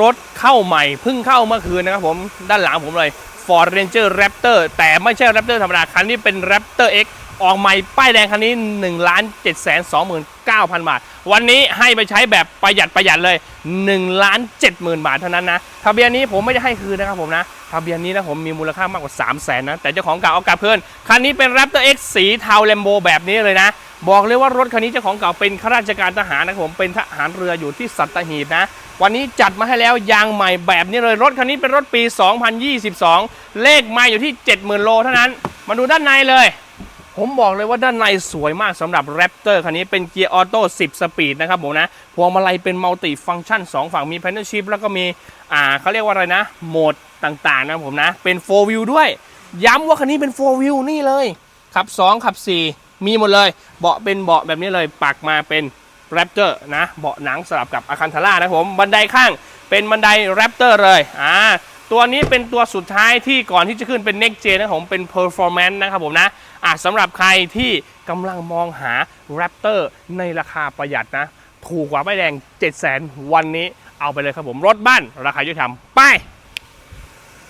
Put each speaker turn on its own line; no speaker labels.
รถเข้าใหม่เพิ่งเข้าเมื่อคืนนะครับผมด้านหลังผมเลย Ford Ranger Raptor แต่ไม่ใช่ Raptor ธรรมดาคันนี้เป็น Raptor X ออกใหม่ป้ายแดงคันนี้1ล้าน7 2 9 0 0 0บาท วันนี้ให้ไปใช้แบบประหยัดประหยัดเลย1ล้าน7 0,000บาทเท่านั้นนะทะเบียนนี้ผมไม่ได้ให้คืนนะครับผมนะทะเบียนนี้นะผมมีมูลค่ามากกว่า3 0 0 0 0นนะแต่เจ้าของเก่าเอากลับเพื่อนคันนี้เป็น Raptor X สีเทาแลมโบแบบนี้เลยนะ บอกเลยว่ารถคันนี้เจ้าของเก่าเป็นข้าราชการทหารนะครับผมเป็นทหารเรืออยู่ที่สัตหีบนะวันนี้จัดมาให้แล้วยางใหม่แบบนี้เลยรถคันนี้เป็นรถปี 2022 เลขมาอยู่ที่ 70,000 โลเท่านั้น มาดูด้านในเลย ผมบอกเลยว่าด้านในสวยมากสำหรับ Raptor คันนี้เป็นเกียร์ออโต้ 10 สปีดนะครับผมนะพวงมาลัยเป็นมัลติฟัง c t ชัน 2 ฝั่งมี p a n e l Shift แล้วก็มีอ่าเขาเรียกว่าอะไรนะโหมดต่างๆนะผมนะ เป็น4 View ด้วย ย้ำว่าคันนี้เป็น4 View นี่เลย ขับ 2 ขับ 4 มีหมดเลย เบาะเป็นเบาะแบบนี้เลยปักมาเป็น Raptor นะเบาะหนังสลับกับอาคันทาร่านะผมบันไดข้างเป็นบันได Raptor เลยอ่าตัวนี้เป็นตัวสุดท้ายที่ก่อนที่จะขึ้นเป็น Next Gen นะผมเป็น Performance นะครับผมนะอะสำหรับใครที่กำลังมองหา Raptor ในราคาประหยัดนะ ถูกกว่าป้แดง 7 0 0 0 0 0 วันนี้เอาไปเลยครับผม รถบ้าน ราคายุติธรรมไป